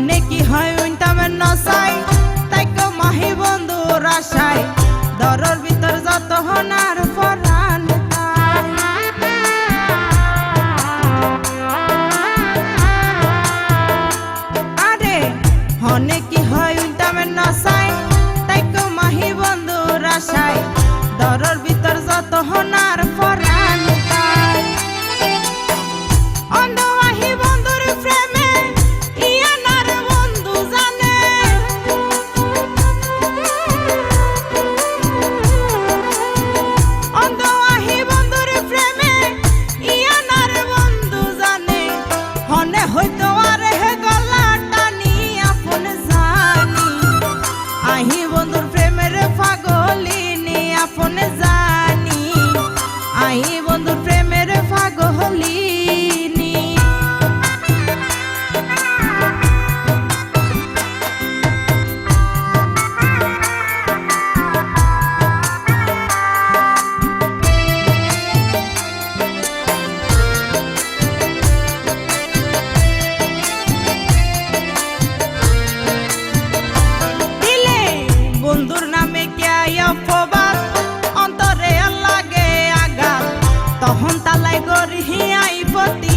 মনে কি হয় উনতামে নসাই? তাই কো মাহি বন্ধু রাশাই। দরর ভিতর যত হনার পরাণ আরে হনে কি হয় উনতামে নসাই? তাই কো মাহি বন্ধু রাশাই। দরর ভিতর যত হনার অহন্তালাই গরিহি পতি